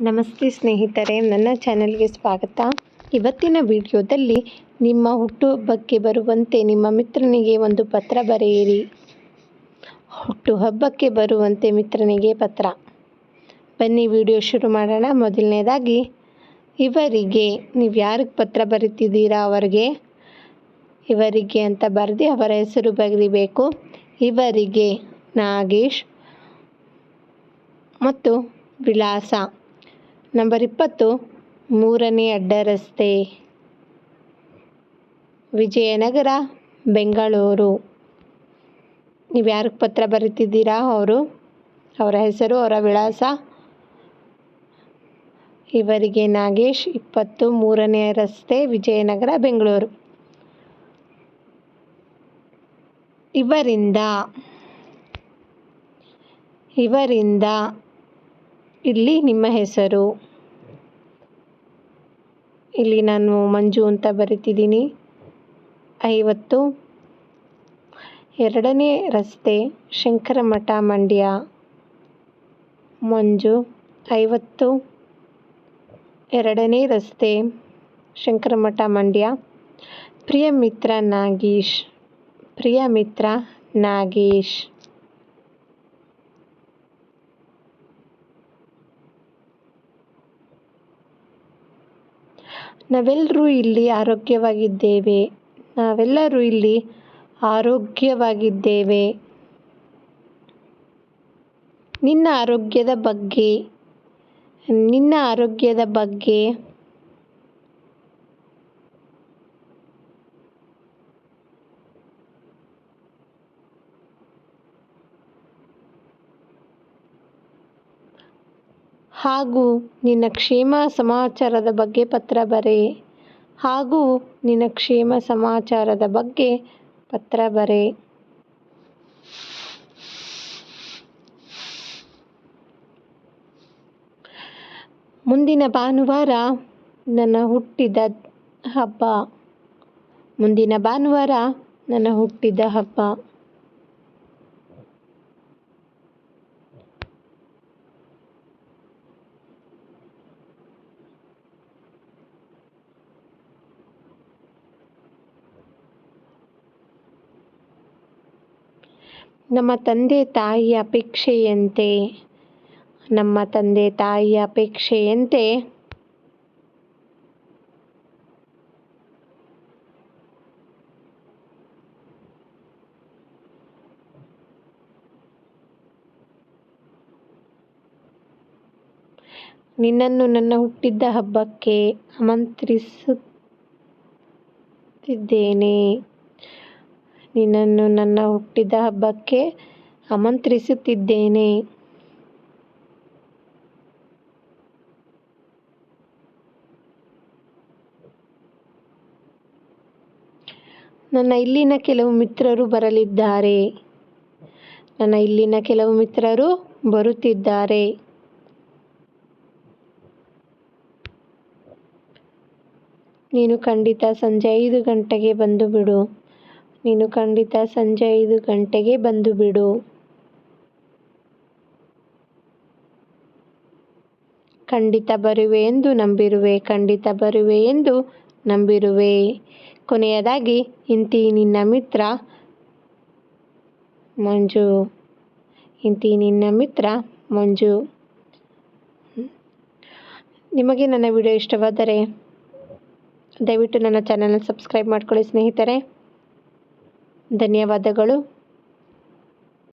ನಮಸ್ತೆ ಸ್ನೇಹಿತರೆ, ನನ್ನ ಚಾನಲ್ಗೆ ಸ್ವಾಗತ. ಇವತ್ತಿನ ವಿಡಿಯೋದಲ್ಲಿ ನಿಮ್ಮ ಹುಟ್ಟುಹಬ್ಬಕ್ಕೆ ಬರುವಂತೆ ನಿಮ್ಮ ಮಿತ್ರನಿಗೆ ಒಂದು ಪತ್ರ ಬರೆಯಿರಿ. ಹುಟ್ಟುಹಬ್ಬಕ್ಕೆ ಬರುವಂತೆ ಮಿತ್ರನಿಗೆ ಪತ್ರ. ಬನ್ನಿ, ವಿಡಿಯೋ ಶುರು ಮಾಡೋಣ. ಮೊದಲನೇದಾಗಿ, ಇವರಿಗೆ ನೀವು ಯಾರಿಗೆ ಪತ್ರ ಬರೀತಿದ್ದೀರಾ ಅವರಿಗೆ? ಇವರಿಗೆ ಅಂತ ಬರೆದು ಅವರ ಹೆಸರು ಬರೀಬೇಕು. ಇವರಿಗೆ ನಾಗೇಶ್ ಮತ್ತು ವಿಳಾಸ. ನಂಬರ್ ಇಪ್ಪತ್ತು, ಮೂರನೇ ಅಡ್ಡ ರಸ್ತೆ ವಿಜಯನಗರ, ಬೆಂಗಳೂರು. ನೀವು ಯಾರಿಗೆ ಪತ್ರ ಬರೀತಿದ್ದೀರಾ ಅವರು? ಅವರ ಹೆಸರು, ಅವರ ವಿಳಾಸ? ಇವರಿಗೆ ನಾಗೇಶ್, ಇಪ್ಪತ್ತು, ಮೂರನೇ ರಸ್ತೆ, ವಿಜಯನಗರ, ಬೆಂಗಳೂರು. ಇವರಿಂದ ಇವರಿಂದ ಇಲ್ಲಿ ನಿಮ್ಮ ಹೆಸರು? ಇಲ್ಲಿ ನಾನು ಮಂಜು ಅಂತ ಬರಿತಿದ್ದೀನಿ. ಐವತ್ತು. ಎರಡನೇ ರಸ್ತೆ, ಶಂಕರಮಠ ಮಂಡ್ಯ. ಮಂಜು, ಐವತ್ತು. ಎರಡನೇ ರಸ್ತೆ, ಶಂಕರಮಠ ಮಂಡ್ಯ. ಪ್ರಿಯ ಮಿತ್ರ ನಾಗೇಶ್, ಪ್ರಿಯ ಮಿತ್ರ ನಾಗೇಶ್. ನಾವೆಲ್ಲರೂ ಇಲ್ಲಿ ಆರೋಗ್ಯವಾಗಿದ್ದೇವೆ. ನಾವೆಲ್ಲರೂ ಇಲ್ಲಿ ಆರೋಗ್ಯವಾಗಿದ್ದೇವೆ. ನಿನ್ನ ಆರೋಗ್ಯದ ಬಗ್ಗೆ ನಿನ್ನ ಆರೋಗ್ಯದ ಬಗ್ಗೆ ಹಾಗೂ ನಿನ್ನ ಕ್ಷೇಮ ಸಮಾಚಾರದ ಬಗ್ಗೆ ಪತ್ರ ಬರೆ. ಹಾಗೂ ನಿನ್ನ ಕ್ಷೇಮ ಸಮಾಚಾರದ ಬಗ್ಗೆ ಪತ್ರ ಬರೆ. ಮುಂದಿನ ಭಾನುವಾರ ನನ್ನ ಹುಟ್ಟಿದ ಹಬ್ಬ. ಮುಂದಿನ ಭಾನುವಾರ ನನ್ನ ಹುಟ್ಟಿದ ಹಬ್ಬ. ನಮ್ಮ ತಂದೆ ತಾಯಿಯ ಅಪೇಕ್ಷೆಯಂತೆ ನಮ್ಮ ತಂದೆ ತಾಯಿಯ ಅಪೇಕ್ಷೆಯಂತೆ ನಿನ್ನನ್ನು ನನ್ನ ಹುಟ್ಟಿದ್ದ ಹಬ್ಬಕ್ಕೆ ಆಮಂತ್ರಿಸುತ್ತಿದ್ದೇನೆ. ನಿನ್ನನ್ನು ನನ್ನ ಹುಟ್ಟಿದ ಹಬ್ಬಕ್ಕೆ ಆಮಂತ್ರಿಸುತ್ತಿದ್ದೇನೆ. ನನ್ನ ಇಲ್ಲಿನ ಕೆಲವು ಮಿತ್ರರು ಬರಲಿದ್ದಾರೆ. ನನ್ನ ಇಲ್ಲಿನ ಕೆಲವು ಮಿತ್ರರು ಬರುತ್ತಿದ್ದಾರೆ. ನೀನು ಖಂಡಿತ ಸಂಜೆ ಐದು ಗಂಟೆಗೆ ಬಂದು ಬಿಡು ನೀನು ಖಂಡಿತ ಸಂಜೆ ಐದು ಗಂಟೆಗೆ ಬಂದು ಬಿಡು. ಖಂಡಿತ ಬರುವೆ ಎಂದು ನಂಬಿರುವೆ, ಖಂಡಿತ ಬರುವೆ ಎಂದು ನಂಬಿರುವೆ. ಕೊನೆಯದಾಗಿ, ಇಂತಿ ನಿನ್ನ ಮಿತ್ರ ಮಂಜು. ಇಂತಿ ನಿನ್ನ ಮಿತ್ರ ಮಂಜು. ನಿಮಗೆ ನನ್ನ ವಿಡಿಯೋ ಇಷ್ಟವಾದರೆ ದಯವಿಟ್ಟು ನನ್ನ ಚಾನಲ್ನ ಸಬ್ಸ್ಕ್ರೈಬ್ ಮಾಡ್ಕೊಳ್ಳಿ ಸ್ನೇಹಿತರೆ. ಧನ್ಯವಾದಗಳು.